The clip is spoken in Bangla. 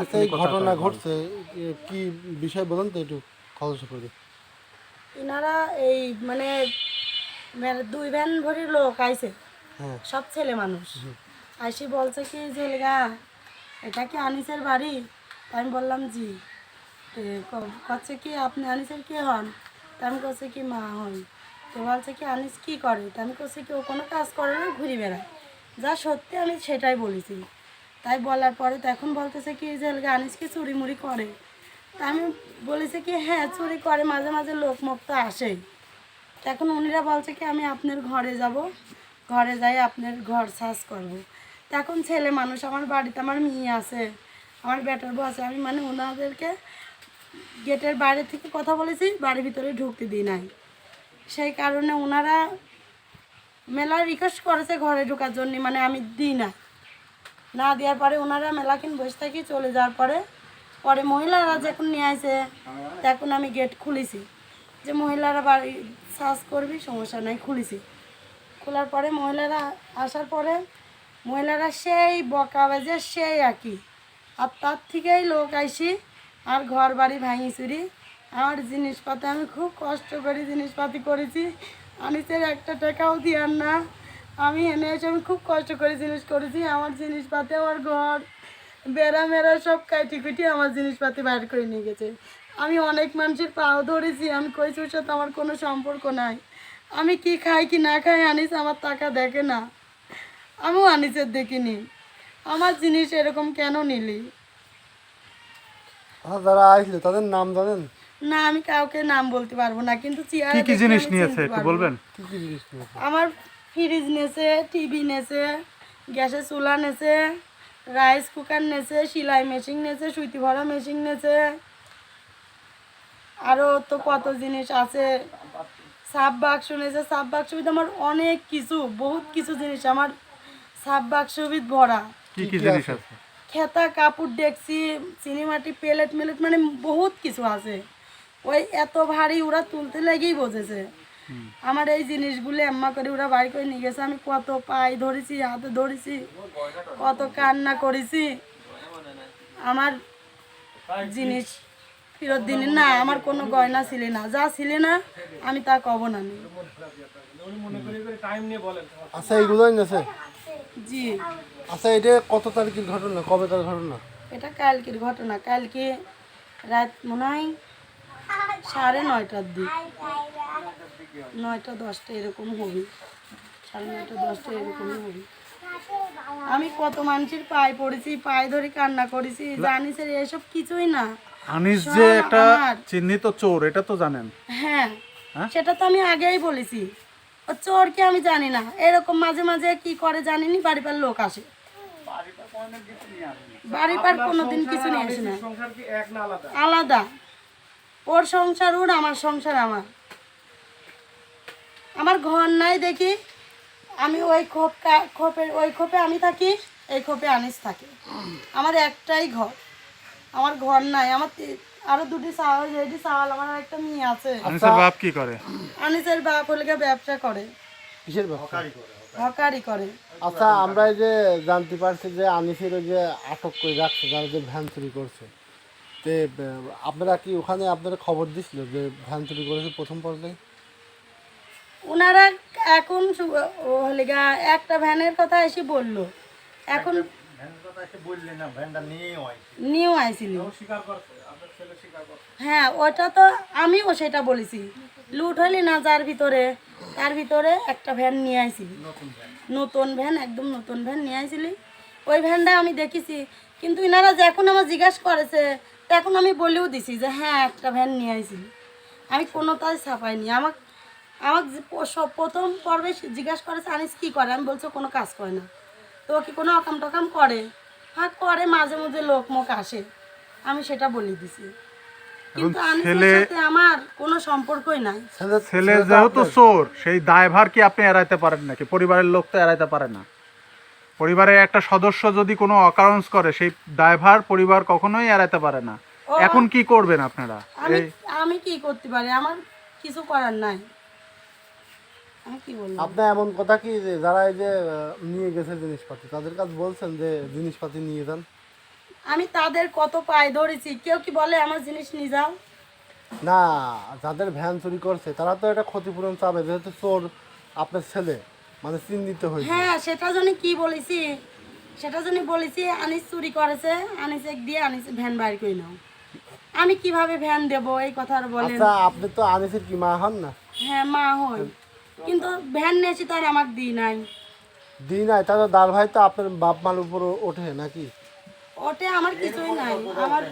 আচ্ছা এই ঘটনা ঘটছে কি বিষয় বলুন তো একটু খলসা করে ইনারা এই মানে মানে দুই ভ্যান ভরি লোক আইছে। হ্যাঁ। সব ছেলে মানুষ। আইসি বলছে কি যে লেগা এটা কি আনিসের বাড়ি? আমি বললাম জি। কচ্ছে কি আপনি আনিসের কে হন? তা আমি কচ্ছে কি মা হন তো বলছে কি আনিস কি করে? আমি কচ্ছে কি ও কোনো কাজ করে না ঘুরে বেড়ায়। যা সত্যি আমি সেটাই বলেছি। তাই বলার পরে তখন বলতেছে কি যে লেগা আনিস কি চুরি মুড়ি করে। তা আমি বলেছি কি হ্যাঁ চুরি করে, মাঝে মাঝে লোক মুক্ত তো আসেই। তখন উনিরা বলছে কি, আমি আপনার ঘরে যাব, ঘরে যাই আপনার ঘর সার্চ করব। তখন ছেলে মানুষ, আমার বাড়িতে আমার মেয়ে আছে, আমার বেটার বউ আছে, আমি মানে ওনাদেরকে গেটের বাইরে থেকে কথা বলেছি, বাড়ির ভিতরে ঢুকতে দিই নাই। সেই কারণে ওনারা মেলা রিকোয়েস্ট করেছে ঘরে ঢোকার জন্য মানে আমি দিই না। না দেওয়ার পরে ওনারা মেলাকিন বসে থাকি চলে যাওয়ার পরে পরে মহিলারা যখন নিয়ে আসে, তখন আমি গেট খুলেছি। যে মহিলারা বাড়ি সার্চ করবি, সমস্যা নাই, খুলেছি। খোলার পরে মহিলারা আসার পরে, মহিলারা সেই বকা বাজে, সেই একই। আর তার থেকেই লোক আইসি, আর ঘর বাড়ি ভাঙি চুরি। আমার জিনিসপাতি, আমি খুব কষ্ট করে জিনিসপাতি করেছি। আনিসের একটা টাকাও দিয়ার না। আমি এনে এসে আমি খুব কষ্ট করে জিনিস করেছি আমার জিনিসপাতি আমার ঘর বেড়া মেরা সব কাটি কুটি আমার জিনিসপাতি বাইর করে নিয়ে গেছে। আমি অনেক মানুষের পাও ধরেছি আমি কইছি ওর সাথে আমার কোনো সম্পর্ক নাই। আমি কি খাই কি না খাই আনিস আমার টাকা দেখে না। আমিও আনিসের দেখিনি। আমার জিনিস এরকম কেন নিলি? আচ্ছা যারা আসলে তাদের নাম জানেন? না আমি কাউকে নাম বলতে পারব না কিন্তু চেয়ার কি কি জিনিস নিয়েছে একটু বলবেন? কি কি জিনিস আমার ফ্রিজ নেছে টিভি নেছে গ্যাসের চুলা নেছে রাইস কুকার নেছে সেলাই মেশিন নেছে সুইতি ভরা মেশিন নেছে। আরও তো কত জিনিস আছে। সাব বাক্স নেছে সাব বাক্স ভিতরে আমার অনেক কিছু বহুত কিছু জিনিস আমার সাব বাক্স ভিত ভরা। কি কি জিনিস আছে? খেতা কাপড় ডেকসি চিনিমাটি প্লেট মেলেট মানে বহুত কিছু আছে। ওই এত ভারী ওরা তুলতে লেগেই বোঝেছে আমার এই জিনিসগুলো এম্মা করে ওরা বাড়ি করে নিয়ে গেছে। আমি কত পাই ধরেছি হাতে ধরেছি কত কান্না করেছি। আমার জিনিস ফেরত দিন না আমার কোনো গয়না ছিল না। যা ছিল না আমি তা কব না নি। আচ্ছা এইগুলো আছে জি। আচ্ছা এটা কত তারিখের ঘটনা? কবে তার ঘটনা? এটা কালকের ঘটনা। কালকে রাত মনে হয় সাড়ে নয়টার দিক। নয়টা দশটা এরকম হবে। সাড়ে নয়টা দশটা এরকম হবে। আমি কত মানুষের পায়ে পড়েছি পায়ে ধরে কান্না করেছি জানি স্যার এসব কিছুই না। আনিস যে একটা চিহ্নিত চোর এটা তো জানেন। হ্যাঁ হ্যাঁ? সেটা তো আমি আগেই বলেছি। ও চোরকে আমি জানি না। এরকম মাঝে মাঝে কি করে জানিনি বাড়ি পার লোক আসে। বাড়ি পার কোনোদিন কিছু নিয়ে আসে না। আলাদা। ওর সংসার ওর আমার সংসার আমার। আমার ঘর নাই দেখি আমি ওই খোপ খোপের ওই খোপে আমি থাকি এই খোপে আনিস থাকে। আমার একটাই ঘর আমার ঘর নাই। আমার আরও দুটি চাওয়াল রেডি চাওয়াল আমার একটা মেয়ে আছে। আনিসের বাপ কি করে? আনিসের বাপ হলে গিয়ে ব্যবসা করে। কিসের ব্যবসা? হকারি করে। আচ্ছা আমরা এই যে জানতে পারছি যে আনিসের ওই যে আটক করে রাখছে যারা যে ভ্যান চুরি করছে। তে আপনারা কি ওখানে আপনারা খবর দিছিল যে ভ্যান চুরি করেছে প্রথম পর্যায়ে? ওনারা এখন হলে একটা ভ্যানের কথা এসে বলল। এখন নিয়েও আইছিল। হ্যাঁ ওটা তো আমিও সেটা বলেছি। লুট হলি না যার ভিতরে তার ভিতরে একটা ভ্যান নিয়ে আইছিলি। নতুন ভ্যান একদম নতুন ভ্যান নিয়ে আইছিলি। ওই ভ্যানটা আমি দেখেছি কিন্তু ইনারা যখন আমার জিজ্ঞাসা করেছে তখন আমি বলেও দিছি যে হ্যাঁ একটা ভ্যান নিয়ে আইছিলি আমি কোনোটাই ছাপাইনি। আমাকে আমাকে প্রথম পর্বে জিজ্ঞাসা করেছে আনিস কী করে? আমি বলছো কোনো কাজ করে না। তো কি কোনো অকাম টকাম করে? হ্যাঁ করে মাঝে মাঝে লোক মুখ আসে। আমি সেটা বলে দিছি। কিন্তু ছেলে- আমার কোনো সম্পর্কই নাই। ছেলে ছেলে যেহেতু চোর সেই দায়ভার কি আপনি এড়াইতে পারেন নাকি? পরিবারের লোক তো এড়াইতে পারে না। পরিবারের একটা সদস্য যদি কোনো অকারণস করে সেই দায়ভার পরিবার কখনোই এড়াইতে পারে না। এখন কি করবেন আপনারা? আমি আমি কি করতে পারি? আমার কিছু করার নাই। আমি কি বলব? আপনার এমন কথা কি যে যারা এই যে আহ, নিয়ে গেছে জিনিসপাতি তাদের কাছে বলছেন যে জিনিসপাতি নিয়ে যান? আমি তাদের কত পায়ে ধরেছি। কেউ কি বলে আমার জিনিস নিয়ে যাও না যাদের ভ্যান চুরি করছে তারা তো এটা ক্ষতিপূরণ চাবে যেহেতু চোর আপনার ছেলে। মানে চিহ্নিত হয়েছে হ্যাঁ সেটা জন্য কি বলেছি? সেটা জন্য বলেছি আনিস চুরি করেছে আনিস এক দিয়ে আনিস ভ্যান বাইর করে নাও। আমি কীভাবে ভ্যান দেব? এই কথা আর বলেন। আচ্ছা আপনি তো আনিসের কি মা হন না? হ্যাঁ মা হই। কিন্তু ভ্যান নিয়েছি তার আমার দিই নাই। দিন নাই তাহলে দাল ভাই তো আপনার বাপ মার উপর ওঠে নাকি? ওঠে আমার কিছুই নাই। আমার